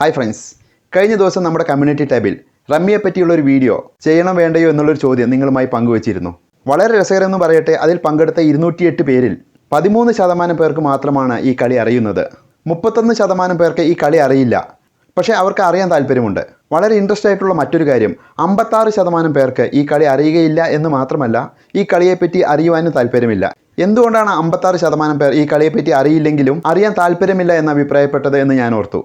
Hi friends കഴിഞ്ഞ ദിവസം നമ്മുടെ കമ്മ്യൂണിറ്റി ടാബിൽ റമ്മിയെ പറ്റിയുള്ള ഒരു വീഡിയോ ചെയ്യണം വേണ്ടയോ എന്നുള്ളൊരു ചോദ്യം നിങ്ങളുമായി പങ്കുവച്ചിരുന്നു. വളരെ രസകരമെന്ന് പറയട്ടെ അതിൽ പങ്കെടുത്ത ഇരുന്നൂറ്റിയെട്ട് പേരിൽ പതിമൂന്ന് ശതമാനം പേർക്ക് മാത്രമാണ് ഈ കളി അറിയുന്നത്. മുപ്പത്തൊന്ന് ശതമാനം പേർക്ക് ഈ കളി അറിയില്ല. പക്ഷേ അവർക്ക് അറിയാൻ താല്പര്യമുണ്ട്. വളരെ ഇൻട്രസ്റ്റ് ആയിട്ടുള്ള മറ്റൊരു കാര്യം അമ്പത്താറ് ശതമാനം പേർക്ക് ഈ കളി അറിയുകയില്ല എന്ന് മാത്രമല്ല ഈ കളിയെപ്പറ്റി അറിയുവാനും താല്പര്യമില്ല. എന്തുകൊണ്ടാണ് അമ്പത്താറ് ശതമാനം പേർ ഈ കളിയെപ്പറ്റി അറിയില്ലെങ്കിലും അറിയാൻ താല്പര്യമില്ല എന്ന് അഭിപ്രായപ്പെട്ടത് എന്ന് ഞാൻ ഓർത്തു.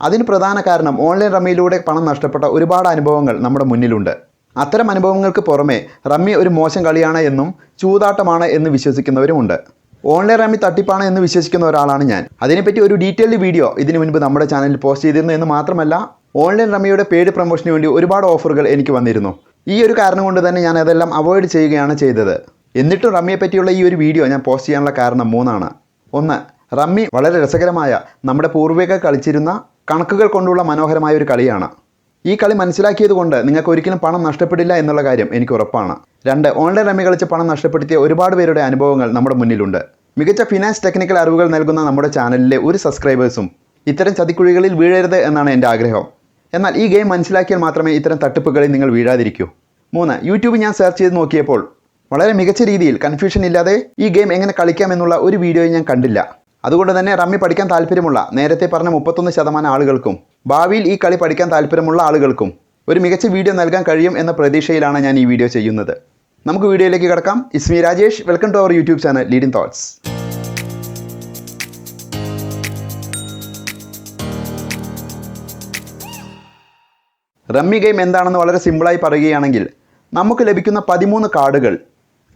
അതിന് പ്രധാന കാരണം ഓൺലൈൻ റമ്മിയിലൂടെ പണം നഷ്ടപ്പെട്ട ഒരുപാട് അനുഭവങ്ങൾ നമ്മുടെ മുന്നിലുണ്ട്. അത്തരം അനുഭവങ്ങൾക്ക് പുറമെ റമ്മി ഒരു മോശം കളിയാണ് എന്നും ചൂതാട്ടമാണ് എന്ന് വിശ്വസിക്കുന്നവരുമുണ്ട്. ഓൺലൈൻ റമ്മി തട്ടിപ്പാണ് എന്ന് വിശ്വസിക്കുന്ന ഒരാളാണ് ഞാൻ. അതിനെപ്പറ്റി ഒരു ഡീറ്റെയിൽഡ് വീഡിയോ ഇതിനു മുൻപ് നമ്മുടെ ചാനലിൽ പോസ്റ്റ് ചെയ്തിരുന്നു എന്ന് മാത്രമല്ല ഓൺലൈൻ റമ്മിയുടെ പേര് പ്രൊമോഷന് വേണ്ടി ഒരുപാട് ഓഫറുകൾ എനിക്ക് വന്നിരുന്നു. ഈ ഒരു കാരണം കൊണ്ട് തന്നെ ഞാൻ അതെല്ലാം അവോയ്ഡ് ചെയ്യുകയാണ് ചെയ്തത്. എന്നിട്ടും റമ്മിയെ പറ്റിയുള്ള ഈ ഒരു വീഡിയോ ഞാൻ പോസ്റ്റ് ചെയ്യാനുള്ള കാരണം മൂന്നാണ്. ഒന്ന് റമ്മി വളരെ രസകരമായ നമ്മുടെ പൂർവികർ കളിച്ചിരുന്ന കണക്കുകൾ കൊണ്ടുള്ള മനോഹരമായ ഒരു കളിയാണ്. ഈ കളി മനസ്സിലാക്കിയത് കൊണ്ട് നിങ്ങൾക്ക് ഒരിക്കലും പണം നഷ്ടപ്പെടില്ല എന്നുള്ള കാര്യം എനിക്ക് ഉറപ്പാണ്. രണ്ട് ഓൺലൈൻ റമ്മി കളിച്ച് പണം നഷ്ടപ്പെടുത്തിയ ഒരുപാട് പേരുടെ അനുഭവങ്ങൾ നമ്മുടെ മുന്നിലുണ്ട്. മികച്ച ഫിനാൻസ് ടെക്നിക്കൽ അറിവുകൾ നൽകുന്ന നമ്മുടെ ചാനലിലെ ഒരു സബ്സ്ക്രൈബേഴ്സും ഇത്തരം ചതിക്കുഴികളിൽ വീഴരുത് എന്നാണ് എന്റെ ആഗ്രഹം. എന്നാൽ ഈ ഗെയിം മനസ്സിലാക്കിയാൽ മാത്രമേ ഇത്തരം തട്ടിപ്പുകളിൽ നിങ്ങൾ വീഴാതിരിക്കൂ. മൂന്ന് യൂട്യൂബ് ഞാൻ സെർച്ച് ചെയ്ത് നോക്കിയപ്പോൾ വളരെ മികച്ച രീതിയിൽ കൺഫ്യൂഷൻ ഇല്ലാതെ ഈ ഗെയിം എങ്ങനെ കളിക്കാം എന്നുള്ള ഒരു വീഡിയോയും ഞാൻ കണ്ടില്ല. അതുകൊണ്ട് തന്നെ റമ്മി പഠിക്കാൻ താല്പര്യമുള്ള നേരത്തെ പറഞ്ഞ മുപ്പത്തൊന്ന് ശതമാനം ആളുകൾക്കും ഭാവിയിൽ ഈ കളി പഠിക്കാൻ താല്പര്യമുള്ള ആളുകൾക്കും ഒരു മികച്ച വീഡിയോ നൽകാൻ കഴിയും എന്ന പ്രതീക്ഷയിലാണ് ഞാൻ ഈ വീഡിയോ ചെയ്യുന്നത്. നമുക്ക് വീഡിയോയിലേക്ക് കിടക്കാം. Is me Rajesh welcome to our YouTube channel leading thoughts. Rummy game എന്താണെന്ന് വളരെ സിമ്പിളായി പറയുകയാണെങ്കിൽ നമുക്ക് ലഭിക്കുന്ന പതിമൂന്ന് കാർഡുകൾ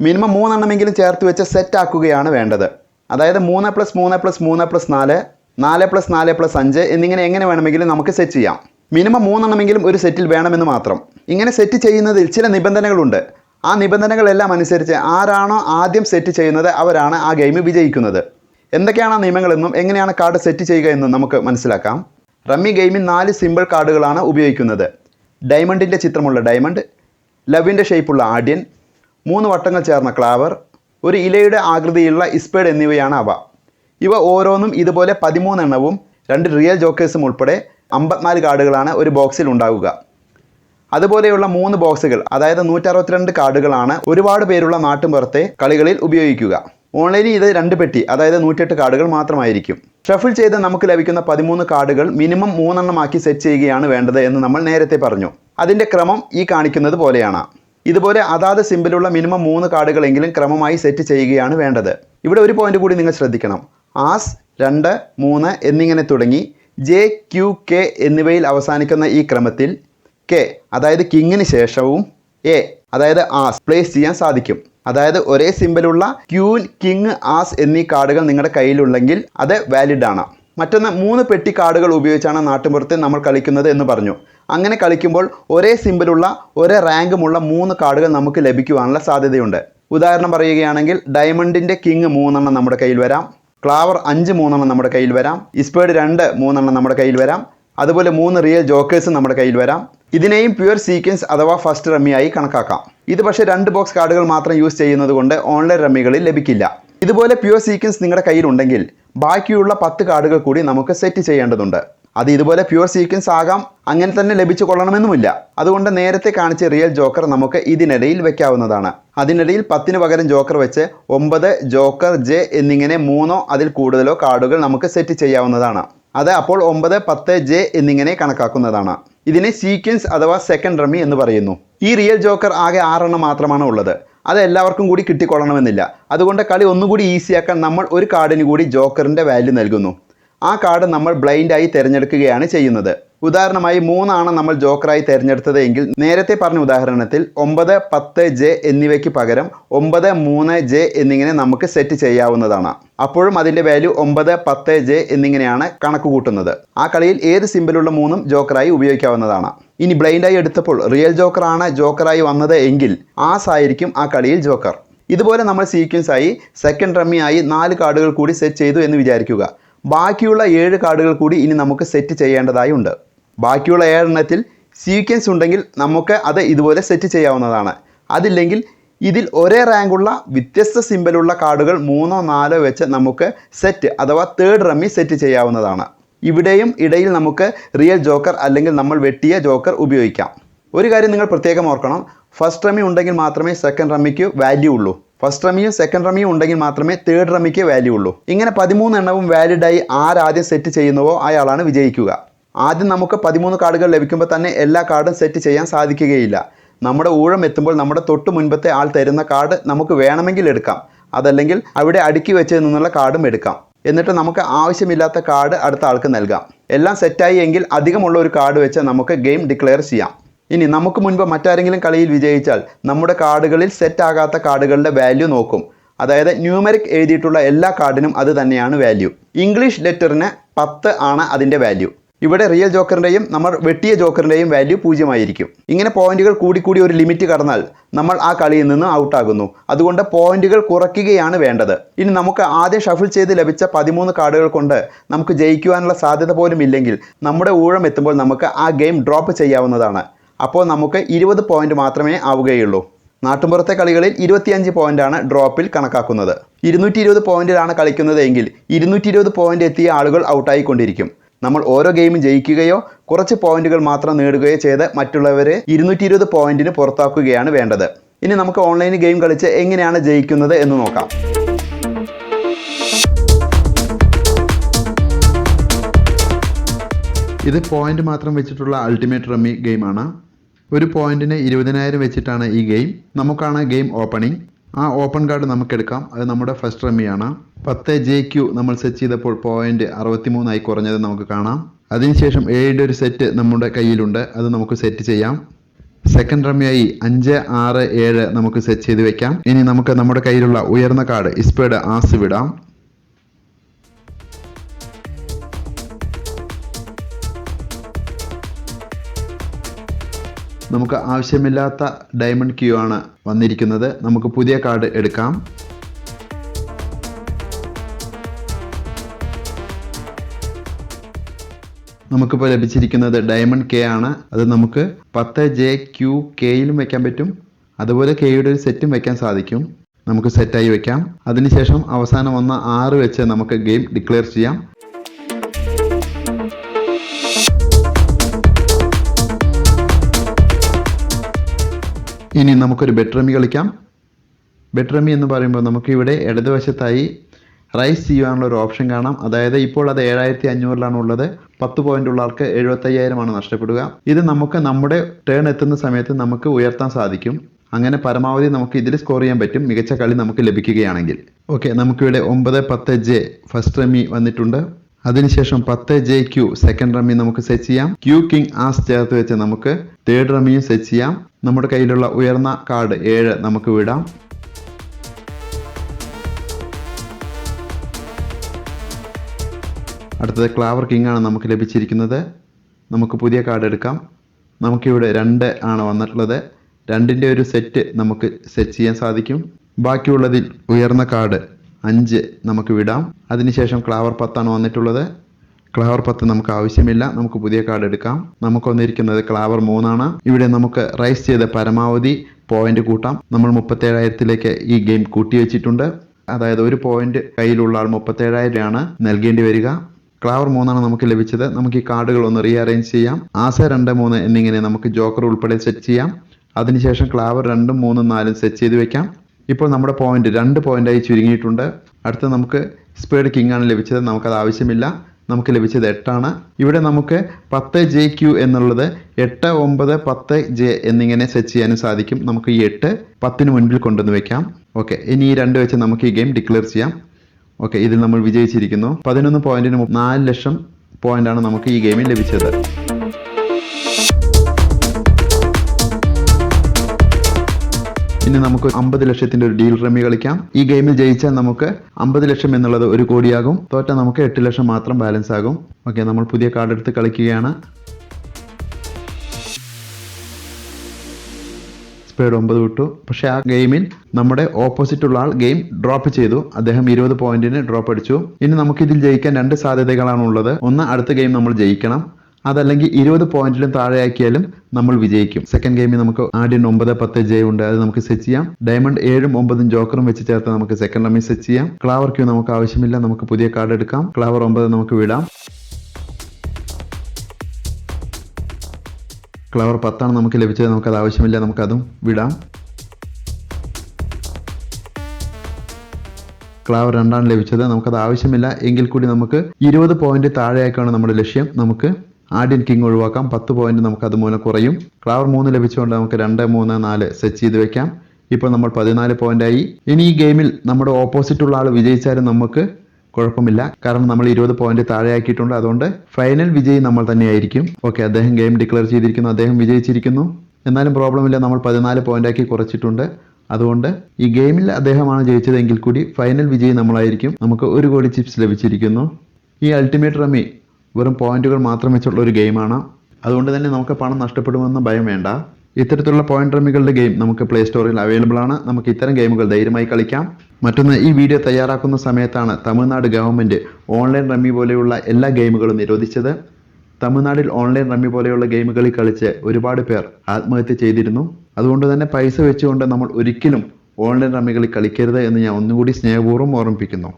മിനിമം മൂന്നെണ്ണമെങ്കിലും ചേർത്ത് വെച്ച് സെറ്റ് ആക്കുകയാണ് വേണ്ടത്. അതായത് മൂന്ന് പ്ലസ് മൂന്ന് പ്ലസ് മൂന്ന് പ്ലസ് നാല് നാല് പ്ലസ് നാല് പ്ലസ് അഞ്ച് എന്നിങ്ങനെ എങ്ങനെ വേണമെങ്കിലും നമുക്ക് സെറ്റ് ചെയ്യാം. മിനിമം മൂന്നെണ്ണമെങ്കിലും ഒരു സെറ്റിൽ വേണമെന്ന് മാത്രം. ഇങ്ങനെ സെറ്റ് ചെയ്യുന്നതിൽ ചില നിബന്ധനകളുണ്ട്. ആ നിബന്ധനകളെല്ലാം അനുസരിച്ച് ആരാണോ ആദ്യം സെറ്റ് ചെയ്യുന്നത് അവരാണ് ആ ഗെയിം വിജയിക്കുന്നത്. എന്തൊക്കെയാണ് ആ നിയമങ്ങളെന്നും എങ്ങനെയാണ് കാർഡ് സെറ്റ് ചെയ്യുക എന്നും നമുക്ക് മനസ്സിലാക്കാം. റമ്മി ഗെയിമിൽ നാല് സിമ്പിൾ കാർഡുകളാണ് ഉപയോഗിക്കുന്നത്. ഡയമണ്ടിന്റെ ചിത്രമുള്ള ഡയമണ്ട് ലവിന്റെ ഷേപ്പുള്ള ആഡ്യൻ മൂന്ന് വട്ടങ്ങൾ ചേർന്ന ക്ലാവർ ഒരു ഇലയുടെ ആകൃതിയിലുള്ള ഇസ്പേഡ് എന്നിവയാണ് അവ. ഇവ ഓരോന്നും ഇതുപോലെ പതിമൂന്നെണ്ണവും രണ്ട് റിയൽ ജോക്കേഴ്സും ഉൾപ്പെടെ അമ്പത്തിനാല് കാർഡുകളാണ് ഒരു ബോക്സിൽ ഉണ്ടാവുക. അതുപോലെയുള്ള മൂന്ന് ബോക്സുകൾ അതായത് നൂറ്ററുപത്തിരണ്ട് കാർഡുകളാണ് ഒരുപാട് പേരുള്ള നാട്ടുമ്പുറത്തെ കളികളിൽ ഉപയോഗിക്കുക. ഓൺലൈനിൽ ഇത് രണ്ട് പെട്ടി അതായത് നൂറ്റെട്ട് കാർഡുകൾ മാത്രമായിരിക്കും. ഷഫിൾ ചെയ്ത് നമുക്ക് ലഭിക്കുന്ന പതിമൂന്ന് കാർഡുകൾ മിനിമം മൂന്നെണ്ണമാക്കി സെറ്റ് ചെയ്യുകയാണ് വേണ്ടത് എന്ന് നമ്മൾ നേരത്തെ പറഞ്ഞു. അതിന്റെ ക്രമം ഈ കാണിക്കുന്നത് പോലെയാണ്. ഇതുപോലെ അതാത് സിമ്പിലുള്ള മിനിമം മൂന്ന് കാർഡുകളെങ്കിലും ക്രമമായി സെറ്റ് ചെയ്യുകയാണ് വേണ്ടത്. ഇവിടെ ഒരു പോയിന്റ് കൂടി നിങ്ങൾ ശ്രദ്ധിക്കണം. ആസ് രണ്ട് മൂന്ന് എന്നിങ്ങനെ തുടങ്ങി ജെ ക്യു കെ എന്നിവയിൽ അവസാനിക്കുന്ന ഈ ക്രമത്തിൽ കെ അതായത് കിങ്ങിന് ശേഷവും എ അതായത് ആസ് പ്ലേസ് ചെയ്യാൻ സാധിക്കും. അതായത് ഒരേ സിമ്പിളുള്ള ക്യൂൻ കിങ് ആസ് എന്നീ കാർഡുകൾ നിങ്ങളുടെ കയ്യിലുണ്ടെങ്കിൽ അത് വാലിഡ് ആണ്. മറ്റൊന്ന് മൂന്ന് പെട്ടി കാർഡുകൾ ഉപയോഗിച്ചാണ് നാട്ടുമ്പുറത്തെ നമ്മൾ കളിക്കുന്നത് എന്ന് പറഞ്ഞു. അങ്ങനെ കളിക്കുമ്പോൾ ഒരേ സിമ്പിളുള്ള ഒരേ റാങ്കുമുള്ള മൂന്ന് കാർഡുകൾ നമുക്ക് ലഭിക്കുവാനുള്ള സാധ്യതയുണ്ട്. ഉദാഹരണം പറയുകയാണെങ്കിൽ ഡയമണ്ടിന്റെ കിങ് മൂന്നെണ്ണം നമ്മുടെ കയ്യിൽ വരാം. ക്ലാവർ അഞ്ച് മൂന്നെണ്ണം നമ്മുടെ കയ്യിൽ വരാം. ഇസ്പേഡ് രണ്ട് മൂന്നെണ്ണം നമ്മുടെ കയ്യിൽ വരാം. അതുപോലെ മൂന്ന് റിയൽ ജോക്കേഴ്സ് നമ്മുടെ കയ്യിൽ വരാം. ഇതിനെയും പ്യുവർ സീക്വൻസ് അഥവാ ഫസ്റ്റ് റമ്മിയായി കണക്കാക്കാം. ഇത് പക്ഷേ രണ്ട് ബോക്സ് കാർഡുകൾ മാത്രം യൂസ് ചെയ്യുന്നത് കൊണ്ട് ഓൺലൈൻ റമ്മികളിൽ ലഭിക്കില്ല. ഇതുപോലെ പ്യുവർ സീക്വൻസ് നിങ്ങളുടെ കയ്യിലുണ്ടെങ്കിൽ ബാക്കിയുള്ള പത്ത് കാർഡുകൾ കൂടി നമുക്ക് സെറ്റ് ചെയ്യേണ്ടതുണ്ട്. അത് ഇതുപോലെ പ്യുവർ സീക്വൻസ് ആകാം അങ്ങനെ തന്നെ ലഭിച്ചു കൊള്ളണമെന്നുമില്ല. അതുകൊണ്ട് നേരത്തെ കാണിച്ച റിയൽ ജോക്കർ നമുക്ക് ഇതിനിടയിൽ വെക്കാവുന്നതാണ്. അതിനിടയിൽ പത്തിന് പകരം ജോക്കർ വെച്ച് ഒമ്പത് ജോക്കർ ജെ എന്നിങ്ങനെ മൂന്നോ അതിൽ കൂടുതലോ കാർഡുകൾ നമുക്ക് സെറ്റ് ചെയ്യാവുന്നതാണ്. അത് അപ്പോൾ ഒമ്പത് പത്ത് ജെ എന്നിങ്ങനെ കണക്കാക്കുന്നതാണ്. ഇതിനെ സീക്വൻസ് അഥവാ സെക്കൻഡ് റമ്മി എന്ന് പറയുന്നു. ഈ റിയൽ ജോക്കർ ആകെ ആറെണ്ണം മാത്രമാണ് ഉള്ളത്. അത് എല്ലാവർക്കും കൂടി കിട്ടിക്കൊള്ളണമെന്നില്ല. അതുകൊണ്ട് കളി ഒന്നുകൂടി ഈസിയാക്കാൻ നമ്മൾ ഒരു കാർഡിന് കൂടി ജോക്കറിന്റെ വാല്യൂ നൽകുന്നു. ആ കാർഡ് നമ്മൾ ബ്ലൈൻഡായി തിരഞ്ഞെടുക്കുകയാണ് ചെയ്യുന്നത്. ഉദാഹരണമായി മൂന്നാണ് നമ്മൾ ജോക്കറായി തിരഞ്ഞെടുത്തത് എങ്കിൽ നേരത്തെ പറഞ്ഞ ഉദാഹരണത്തിൽ ഒമ്പത് പത്ത് ജെ എന്നിവയ്ക്ക് പകരം ഒമ്പത് മൂന്ന് ജെ എന്നിങ്ങനെ നമുക്ക് സെറ്റ് ചെയ്യാവുന്നതാണ്. അപ്പോഴും അതിന്റെ വാല്യൂ ഒമ്പത് പത്ത് ജെ എന്നിങ്ങനെയാണ് കണക്ക് കൂട്ടുന്നത് ആ കളിയിൽ ഏത് സിമ്പിളുള്ള മൂന്നും ജോക്കറായി ഉപയോഗിക്കാവുന്നതാണ്. ഇനി ബ്ലൈൻഡായി എടുത്തപ്പോൾ റിയൽ ജോക്കറാണ് ജോക്കറായി വന്നത് എങ്കിൽ ആസ് ആയിരിക്കും ആ കളിയിൽ ജോക്കർ. ഇതുപോലെ നമ്മൾ സീക്വൻസ് ആയി സെക്കൻഡ് ആയി നാല് കാർഡുകൾ കൂടി സെറ്റ് ചെയ്തു എന്ന് വിചാരിക്കുക. ബാക്കിയുള്ള ഏഴ് കാർഡുകൾ കൂടി ഇനി നമുക്ക് സെറ്റ് ചെയ്യേണ്ടതായി ഉണ്ട് ബാക്കിയുള്ള ഏഴെണ്ണത്തിൽ സീക്വൻസ് ഉണ്ടെങ്കിൽ നമുക്ക് അത് ഇതുപോലെ സെറ്റ് ചെയ്യാവുന്നതാണ്. അതില്ലെങ്കിൽ ഇതിൽ ഒരേ റാങ്കുള്ള വ്യത്യസ്ത സിമ്പലുള്ള കാർഡുകൾ മൂന്നോ നാലോ വെച്ച് നമുക്ക് സെറ്റ് അഥവാ തേർഡ് റമ്മി സെറ്റ് ചെയ്യാവുന്നതാണ്. ഇവിടെയും ഇടയിൽ നമുക്ക് റിയൽ ജോക്കർ അല്ലെങ്കിൽ നമ്മൾ വെട്ടിയ ജോക്കർ ഉപയോഗിക്കാം. ഒരു കാര്യം നിങ്ങൾ പ്രത്യേകം ഓർക്കണം. ഫസ്റ്റ് റമ്മി ഉണ്ടെങ്കിൽ മാത്രമേ സെക്കൻഡ് റമ്മിക്ക് വാല്യൂ ഉള്ളൂ. ഫസ്റ്റ് റമ്മിയും സെക്കൻഡ് റമ്മിയും ഉണ്ടെങ്കിൽ മാത്രമേ തേർഡ് റമ്മിക്ക് വാല്യൂ ഉള്ളൂ. ഇങ്ങനെ പതിമൂന്ന് എണ്ണവും വാലിഡായി ആരാദ്യം സെറ്റ് ചെയ്യുന്നുവോ അയാളാണ് വിജയിക്കുക. ആദ്യം നമുക്ക് പതിമൂന്ന് കാർഡുകൾ ലഭിക്കുമ്പോൾ തന്നെ എല്ലാ കാർഡും സെറ്റ് ചെയ്യാൻ സാധിക്കുകയില്ല. നമ്മുടെ ഊഴം എത്തുമ്പോൾ നമ്മുടെ തൊട്ട് മുൻപത്തെ ആൾ തരുന്ന കാർഡ് നമുക്ക് വേണമെങ്കിൽ എടുക്കാം. അതല്ലെങ്കിൽ അവിടെ അടുക്കി വെച്ചതിൽ നിന്നുള്ള കാർഡും എടുക്കാം. എന്നിട്ട് നമുക്ക് ആവശ്യമില്ലാത്ത കാർഡ് അടുത്ത ആൾക്ക് നൽകാം. എല്ലാം സെറ്റായി എങ്കിൽ അധികമുള്ള ഒരു കാർഡ് വെച്ച് നമുക്ക് ഗെയിം ഡിക്ലെയർ ചെയ്യാം. ഇനി നമുക്ക് മുൻപ് മറ്റാരെങ്കിലും കളിയിൽ വിജയിച്ചാൽ നമ്മുടെ കാർഡുകളിൽ സെറ്റ് ആകാത്ത കാർഡുകളുടെ വാല്യൂ നോക്കും. അതായത് ന്യൂമറിക് എഴുതിയിട്ടുള്ള എല്ലാ കാർഡിനും അത് തന്നെയാണ് വാല്യൂ ഇംഗ്ലീഷ് ലെറ്ററിന് പത്ത് ആണ് അതിന്റെ വാല്യൂ ഇവിടെ റിയൽ ജോക്കറിന്റെയും നമ്മൾ വെട്ടിയ ജോക്കറിന്റെയും വാല്യൂ പൂജ്യമായിരിക്കും. ഇങ്ങനെ പോയിന്റുകൾ കൂടിക്കൂടി ഒരു ലിമിറ്റ് കടന്നാൽ നമ്മൾ ആ കളിയിൽ നിന്ന് ഔട്ടാകുന്നു അതുകൊണ്ട് പോയിന്റുകൾ കുറയ്ക്കുകയാണ് വേണ്ടത്. ഇനി നമുക്ക് ആദ്യം ഷഫിൾ ചെയ്ത് ലഭിച്ച പതിമൂന്ന് കാർഡുകൾ കൊണ്ട് നമുക്ക് ജയിക്കുവാനുള്ള സാധ്യത പോലും ഇല്ലെങ്കിൽ നമ്മുടെ ഊഴം എത്തുമ്പോൾ നമുക്ക് ആ ഗെയിം ഡ്രോപ്പ് ചെയ്യാവുന്നതാണ്. അപ്പോൾ നമുക്ക് ഇരുപത് പോയിന്റ് മാത്രമേ ആവുകയുള്ളൂ. നാട്ടുമ്പുറത്തെ കളികളിൽ ഇരുപത്തിയഞ്ച് പോയിന്റാണ് ഡ്രോപ്പിൽ കണക്കാക്കുന്നത്. ഇരുന്നൂറ്റി ഇരുപത് പോയിന്റിലാണ് കളിക്കുന്നത് എങ്കിൽ ഇരുന്നൂറ്റി ഇരുപത് പോയിന്റ് എത്തിയ ആളുകൾ ഔട്ടായിക്കൊണ്ടിരിക്കും നമ്മൾ ഓരോ ഗെയിമും ജയിക്കുകയോ കുറച്ച് പോയിന്റുകൾ മാത്രം നേടുകയോ ചെയ്ത് മറ്റുള്ളവരെ ഇരുന്നൂറ്റി ഇരുപത് പോയിന്റിന് പുറത്താക്കുകയാണ് വേണ്ടത്. ഇനി നമുക്ക് ഓൺലൈൻ ഗെയിം കളിച്ച് എങ്ങനെയാണ് ജയിക്കുന്നത് എന്ന് നോക്കാം. ഇത് പോയിന്റ് മാത്രം വെച്ചിട്ടുള്ള അൾട്ടിമേറ്റ് റമ്മി ഗെയിമാണ് ഒരു പോയിന്റിന് ഇരുപതിനായിരം വെച്ചിട്ടാണ് ഈ ഗെയിം നമുക്കാണ് ഗെയിം ഓപ്പണിംഗ് ആ ഓപ്പൺ കാർഡ് നമുക്കെടുക്കാം. അത് നമ്മുടെ ഫസ്റ്റ് റമ്മിയാണ് പത്ത് ജെ ക്യു നമ്മൾ സെറ്റ് ചെയ്തപ്പോൾ പോയിന്റ് അറുപത്തിമൂന്നായി കുറഞ്ഞത് നമുക്ക് കാണാം. അതിനുശേഷം ഏഴിന്റെ ഒരു സെറ്റ് നമ്മുടെ കയ്യിലുണ്ട്. അത് നമുക്ക് സെറ്റ് ചെയ്യാം. സെക്കൻഡ് റമ്മിയായി അഞ്ച് ആറ് ഏഴ് നമുക്ക് സെറ്റ് ചെയ്ത് വെക്കാം. ഇനി നമുക്ക് നമ്മുടെ കയ്യിലുള്ള ഉയർന്ന കാർഡ് ഇസ്പേഡ് ആസ് വിടാം. നമുക്ക് ആവശ്യമില്ലാത്ത ഡയമണ്ട് ക്യൂ ആണ് വന്നിരിക്കുന്നത്. നമുക്ക് പുതിയ കാർഡ് എടുക്കാം. നമുക്കിപ്പോൾ ലഭിച്ചിരിക്കുന്നത് ഡയമണ്ട് കെ ആണ്. അത് നമുക്ക് പത്ത് ജെ ക്യൂ കെയിലും വയ്ക്കാൻ പറ്റും. അതുപോലെ കെയുടെ ഒരു സെറ്റും വയ്ക്കാൻ സാധിക്കും. നമുക്ക് സെറ്റായി വയ്ക്കാം അതിനുശേഷം അവസാനം വന്ന ആറ് വെച്ച് നമുക്ക് ഗെയിം ഡിക്ലെയർ ചെയ്യാം. ഇനി നമുക്കൊരു ബെഡ്റമി കളിക്കാം. ബെഡ്റമി എന്ന് പറയുമ്പോൾ നമുക്കിവിടെ ഇടതുവശത്തായി റൈസ് ചെയ്യുവാനുള്ള ഒരു ഓപ്ഷൻ കാണാം. അതായത് ഇപ്പോൾ അത് ഏഴായിരത്തി അഞ്ഞൂറിലാണ് ഉള്ളത്. പത്ത് പോയിന്റ് ഉള്ള ആൾക്ക് എഴുപത്തയ്യായിരമാണ് നഷ്ടപ്പെടുക. ഇത് നമുക്ക് നമ്മുടെ ടേൺ എത്തുന്ന സമയത്ത് നമുക്ക് ഉയർത്താൻ സാധിക്കും. അങ്ങനെ പരമാവധി നമുക്ക് ഇതിൽ സ്കോർ ചെയ്യാൻ പറ്റും. മികച്ച കളി നമുക്ക് ലഭിക്കുകയാണെങ്കിൽ. ഓക്കെ നമുക്കിവിടെ ഒമ്പത് പത്ത് ജെ ഫസ്റ്റ് റമ്മി വന്നിട്ടുണ്ട്. അതിനുശേഷം പത്ത് ജെ ക്യൂ സെക്കൻഡ് റമ്മി നമുക്ക് സെറ്റ് ചെയ്യാം. ക്യൂ കിങ് ആസ് ചേർത്ത് വെച്ച് നമുക്ക് തേർഡ് റമ്മിയും സെറ്റ് ചെയ്യാം. നമ്മുടെ കയ്യിലുള്ള ഉയർന്ന കാർഡ് ഏഴ് നമുക്ക് വിടാം. അടുത്തത് ക്ലാവർ കിങ് ആണ് നമുക്ക് ലഭിച്ചിരിക്കുന്നത്. നമുക്ക് പുതിയ കാർഡ് എടുക്കാം. നമുക്കിവിടെ രണ്ട് ആണ് വന്നിട്ടുള്ളത്. രണ്ടിന്റെ ഒരു സെറ്റ് നമുക്ക് സെറ്റ് ചെയ്യാൻ സാധിക്കും. ബാക്കിയുള്ളതിൽ ഉയർന്ന കാർഡ് അഞ്ച് നമുക്ക് വിടാം. അതിനുശേഷം ക്ലാവർ പത്താണ് വന്നിട്ടുള്ളത്. ക്ലാവർ പത്ത് നമുക്ക് ആവശ്യമില്ല. നമുക്ക് പുതിയ കാർഡ് എടുക്കാം. നമുക്ക് വന്നിരിക്കുന്നത് ക്ലാവർ മൂന്നാണ്. ഇവിടെ നമുക്ക് റൈസ് ചെയ്ത പരമാവധി പോയിന്റ് കൂട്ടാം. നമ്മൾ മുപ്പത്തേഴായിരത്തിലേക്ക് ഈ ഗെയിം കൂട്ടി വെച്ചിട്ടുണ്ട്. അതായത് ഒരു പോയിന്റ് കയ്യിലുള്ള ആൾ മുപ്പത്തേഴായിരമാണ് നൽകേണ്ടി വരിക. ക്ലാവർ മൂന്നാണ് നമുക്ക് ലഭിച്ചത്. നമുക്ക് ഈ കാർഡുകൾ ഒന്ന് റീഅറേഞ്ച് ചെയ്യാം. ആസ രണ്ട് മൂന്ന് എന്നിങ്ങനെ നമുക്ക് ജോക്കർ ഉൾപ്പെടെ സെറ്റ് ചെയ്യാം. അതിനുശേഷം ക്ലാവർ രണ്ടും മൂന്നും നാലും സെറ്റ് ചെയ്ത് വെക്കാം. ഇപ്പോൾ നമ്മുടെ പോയിന്റ് രണ്ട് പോയിന്റായി ചുരുങ്ങിയിട്ടുണ്ട്. അടുത്ത നമുക്ക് സ്പേഡ് കിങ് ആണ് ലഭിച്ചത്. നമുക്കത് ആവശ്യമില്ല. നമുക്ക് ലഭിച്ചത് എട്ടാണ്. ഇവിടെ നമുക്ക് പത്ത് ജെ ക്യു എന്നുള്ളത് എട്ട് ഒമ്പത് പത്ത് ജെ എന്നിങ്ങനെ സെറ്റ് ചെയ്യാനും സാധിക്കും. നമുക്ക് ഈ എട്ട് പത്തിന് മുൻപിൽ കൊണ്ടുവന്ന് വെക്കാം. ഓക്കെ ഇനി ഈ രണ്ട് വെച്ച് നമുക്ക് ഈ ഗെയിം ഡിക്ലെയർ ചെയ്യാം. ഓക്കെ ഇതിൽ നമ്മൾ വിജയിച്ചിരിക്കുന്നു. പതിനൊന്ന് പോയിന്റിന് നാല് ലക്ഷം പോയിന്റാണ് നമുക്ക് ഈ ഗെയിമിൽ ലഭിച്ചത്. ഇനി നമുക്ക് അമ്പത് ലക്ഷത്തിന്റെ ഒരു ഡീൽ റമ്മി കളിക്കാം. ഈ ഗെയിമിൽ ജയിച്ചാൽ നമുക്ക് അമ്പത് ലക്ഷം എന്നുള്ളത് ഒരു കോടിയാകും. തോറ്റാൽ നമുക്ക് എട്ട് ലക്ഷം മാത്രം ബാലൻസ് ആകും. ഓക്കെ നമ്മൾ പുതിയ കാർഡ് എടുത്ത് കളിക്കുകയാണ്. സ്പേഡ് ഒമ്പത് വിട്ടു. പക്ഷെ ആ ഗെയിമിൽ നമ്മുടെ ഓപ്പോസിറ്റ് ഉള്ള ആൾ ഗെയിം ഡ്രോപ്പ് ചെയ്തു. അദ്ദേഹം ഇരുപത് പോയിന്റിന് ഡ്രോപ്പ് അടിച്ചു. ഇനി നമുക്ക് ഇതിൽ ജയിക്കാൻ രണ്ട് സാധ്യതകളാണ് ഉള്ളത് ഒന്ന് അടുത്ത ഗെയിം നമ്മൾ ജയിക്കണം. അതല്ലെങ്കിൽ ഇരുപത് പോയിന്റിലും താഴെയാക്കിയാലും നമ്മൾ വിജയിക്കും. സെക്കൻഡ് ഗെയിമിൽ നമുക്ക് ആദ്യം ഒമ്പത് പത്ത് ജെ ഉണ്ട്. അത് നമുക്ക് സെറ്റ് ചെയ്യാം. ഡയമണ്ട് ഏഴും ഒമ്പതും ജോക്കറും വെച്ച് ചേർത്ത് നമുക്ക് സെക്കൻഡ് റമ്മിൽ സെറ്റ് ചെയ്യാം. ക്ലാവർ ക്യൂ നമുക്ക് ആവശ്യമില്ല. നമുക്ക് പുതിയ കാർഡ് എടുക്കാം. ക്ലാവർ ഒമ്പത് നമുക്ക് വിടാം. ക്ലവർ പത്താണ് നമുക്ക് ലഭിച്ചത്. നമുക്ക് അത് ആവശ്യമില്ല. നമുക്കതും വിടാം. ക്ലവർ രണ്ടാണ് ലഭിച്ചത്. നമുക്കത് ആവശ്യമില്ല. എങ്കിൽ കൂടി നമുക്ക് ഇരുപത് പോയിന്റ് താഴെയാക്കാണ് നമ്മുടെ ലക്ഷ്യം. നമുക്ക് ആദ്യം കിങ് ഒഴിവാക്കാം. പത്ത് പോയിന്റ് നമുക്ക് അതുമൂലം കുറയും. ക്ലാവർ മൂന്ന് ലഭിച്ചുകൊണ്ട് നമുക്ക് രണ്ട് മൂന്ന് നാല് സെറ്റ് ചെയ്ത് വെക്കാം. ഇപ്പോൾ നമ്മൾ പതിനാല് പോയിന്റായി ഇനി ഈ ഗെയിമിൽ നമ്മുടെ ഓപ്പോസിറ്റ് ഉള്ള ആൾ വിജയിച്ചാലും നമുക്ക് കുഴപ്പമില്ല. കാരണം നമ്മൾ ഇരുപത് പോയിന്റ് താഴെയാക്കിയിട്ടുണ്ട്. അതുകൊണ്ട് ഫൈനൽ വിജയി നമ്മൾ തന്നെയായിരിക്കും. ഓക്കെ അദ്ദേഹം ഗെയിം ഡിക്ലെയർ ചെയ്തിരിക്കുന്നു. അദ്ദേഹം വിജയിച്ചിരിക്കുന്നു. എന്നാലും പ്രോബ്ലം ഇല്ല. നമ്മൾ പതിനാല് പോയിന്റാക്കി കുറച്ചിട്ടുണ്ട്. അതുകൊണ്ട് ഈ ഗെയിമിൽ അദ്ദേഹമാണ് ജയിച്ചതെങ്കിൽ കൂടി ഫൈനൽ വിജയി നമ്മളായിരിക്കും. നമുക്ക് ഒരു കോടി ചിപ്സ് ലഭിച്ചിരിക്കുന്നു. ഈ അൾട്ടിമേറ്റ് റമ്മി വെറും പോയിന്റുകൾ മാത്രം വെച്ചുള്ള ഒരു ഗെയിമാണ്. അതുകൊണ്ട് തന്നെ നമുക്ക് പണം നഷ്ടപ്പെടുമെന്ന ഭയം വേണ്ട. ഇത്തരത്തിലുള്ള പോയിന്റ് റമ്മികളുടെ ഗെയിം നമുക്ക് പ്ലേ സ്റ്റോറിൽ അവൈലബിൾ ആണ്. നമുക്ക് ഇത്തരം ഗെയിമുകൾ ധൈര്യമായി കളിക്കാം. മറ്റൊന്ന് ഈ വീഡിയോ തയ്യാറാക്കുന്ന സമയത്താണ് തമിഴ്നാട് ഗവൺമെന്റ് ഓൺലൈൻ റമ്മി പോലെയുള്ള എല്ലാ ഗെയിമുകളും നിരോധിച്ചത്. തമിഴ്നാട്ടിൽ ഓൺലൈൻ റമ്മി പോലെയുള്ള ഗെയിമുകളിൽ കളിച്ച് ഒരുപാട് പേർ ആത്മഹത്യ ചെയ്തിരുന്നു. അതുകൊണ്ട് തന്നെ പൈസ വെച്ചുകൊണ്ട് നമ്മൾ ഒരിക്കലും ഓൺലൈൻ റമ്മികളിൽ കളിക്കരുത് എന്ന് ഞാൻ ഒന്നുകൂടി സ്നേഹപൂർവം ഓർമ്മിപ്പിക്കുന്നു.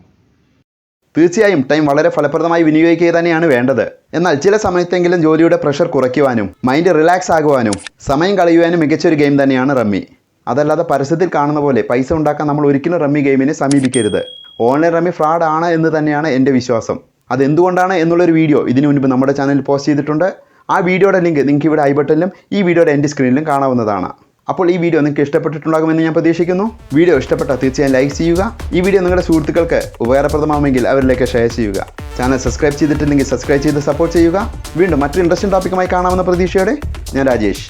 തീർച്ചയായും ടൈം വളരെ ഫലപ്രദമായി വിനിയോഗിക്കുക തന്നെയാണ് വേണ്ടത്. എന്നാൽ ചില സമയത്തെങ്കിലും ജോലിയുടെ പ്രഷർ കുറയ്ക്കുവാനും മൈൻഡ് റിലാക്സ് ആകുവാനും സമയം കളയുവാനും മികച്ചൊരു ഗെയിം തന്നെയാണ് റമ്മി. അതല്ലാതെ പരസ്യത്തിൽ കാണുന്ന പോലെ പൈസ ഉണ്ടാക്കാൻ നമ്മൾ ഒരിക്കലും റമ്മി ഗെയിമിനെ സമീപിക്കരുത്. ഓൺലൈൻ റമ്മി ഫ്രോഡ് ആണ് എന്ന് തന്നെയാണ് എന്റെ വിശ്വാസം. അതെന്തുകൊണ്ടാണ് എന്നുള്ളൊരു വീഡിയോ ഇതിനു മുൻപ് നമ്മുടെ ചാനലിൽ പോസ്റ്റ് ചെയ്തിട്ടുണ്ട്. ആ വീഡിയോയുടെ ലിങ്ക് നിങ്ങൾക്ക് ഇവിടെ ഐ ബട്ടണിലും ഈ വീഡിയോയുടെ എന്റെ സ്ക്രീനിലും കാണാവുന്നതാണ്. അപ്പോൾ ഈ വീഡിയോ നിങ്ങൾക്ക് ഇഷ്ടപ്പെട്ടിട്ടുണ്ടാകുമെന്ന് ഞാൻ പ്രതീക്ഷിക്കുന്നു. വീഡിയോ ഇഷ്ടപ്പെട്ടാൽ തീർച്ചയായും ലൈക്ക് ചെയ്യുക. ഈ വീഡിയോ നിങ്ങളുടെ സുഹൃത്തുക്കൾക്ക് ഉപകാരപ്രദമാവുമെങ്കിൽ അവരിലേക്ക് ഷെയർ ചെയ്യുക. ചാനൽ സബ്സ്ക്രൈബ് ചെയ്തിട്ടില്ലെങ്കിൽ സബ്സ്ക്രൈബ് ചെയ്ത് സപ്പോർട്ട് ചെയ്യുക. വീണ്ടും മറ്റൊരു ഇൻട്രസ്റ്റിംഗ് ടോപ്പിക്കുമായി കാണാമെന്ന പ്രതീക്ഷയോടെ ഞാൻ രാജേഷ്.